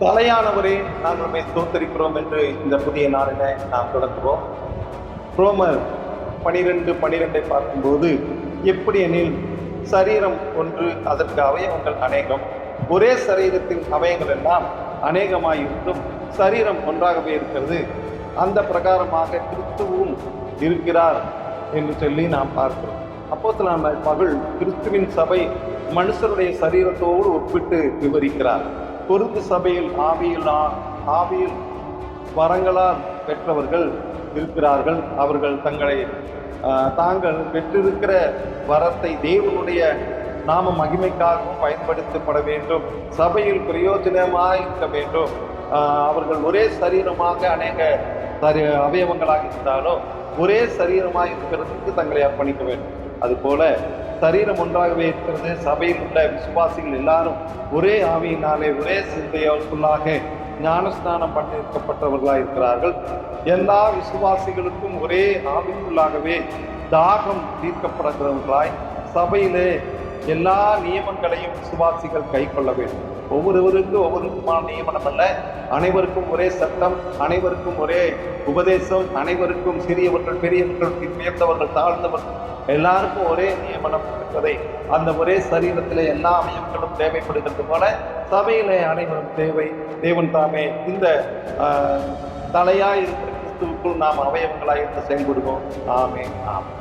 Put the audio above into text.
தலையானவரே நாம் நம்மை தோத்தரிக்கிறோம் என்று இந்த புதிய நாளில நாம் தொடங்குவோம். ரோமர் பனிரெண்டு பனிரெண்டை பார்க்கும்போது எப்படி எனில் சரீரம் ஒன்று அதற்கு அவயவங்கள் அநேகம். ஒரே சரீரத்தின் அவயங்கள் எல்லாம் அநேகமாயிருக்கும் சரீரம் ஒன்றாகவே இருக்கிறது. அந்த பிரகாரமாக கிறிஸ்துவும் இருக்கிறார் என்று சொல்லி நாம் பார்க்கிறோம். அப்போது நாம் மகள் கிறிஸ்துவின் சபை மனுஷருடைய சரீரத்தோடு ஒப்பிட்டு விவரிக்கிறார். பொருந்து சபையில் ஆவியில் ஆவியில் வரங்களால் பெற்றவர்கள் இருக்கிறார்கள். அவர்கள் தங்களை தாங்கள் பெற்றிருக்கிற வரத்தை தேவனுடைய நாம மகிமைக்காகவும் பயன்படுத்தப்பட வேண்டும். சபையில் பிரயோஜனமாக இருக்க வேண்டும். அவர்கள் ஒரே சரீரமாக அநேக சரி அவயவங்களாக இருந்தாலும் ஒரே சரீரமாக இருக்கிறதுக்கு தங்களை அர்ப்பணிக்க வேண்டும். அதுபோல சரீரம் ஒன்றாகவே இருக்கிறது சபையில் உள்ள விசுவாசிகள் எல்லாரும் ஒரே ஆவியினாலே ஒரே சிந்தையுள்ளாக ஞானஸ்நானம் பண்ணியிருக்கப்பட்டவர்களாக இருக்கிறார்கள். எல்லா விசுவாசிகளுக்கும் ஒரே ஆவிக்குள்ளாகவே தாகம் தீர்க்கப்படுகிறவர்களாய் சபையிலே எல்லா நியமங்களையும் விசுவாசிகள் கை கொள்ள வேண்டும். ஒவ்வொருவருக்கும் ஒவ்வொருக்குமான நியமனம் அல்ல அனைவருக்கும் ஒரே சட்டம் அனைவருக்கும் ஒரே உபதேசம் அனைவருக்கும் சிறியவர்கள் பெரியவர்கள் உயர்ந்தவர்கள் தாழ்ந்தவர்கள் எல்லாருக்கும் ஒரே நியமனம் இருக்கிறதை அந்த ஒரே சரீரத்தில் எல்லா அவயவங்களும் தேவைப்படுகிறது போல சபையிலே அனைவரும் தேவை. தேவன் தாமே இந்த தலையாய் இருக்கிற கிறிஸ்துவுக்குள் நாம் அவயவங்களாக இருந்து செயல்படுவோம். ஆமே ஆமே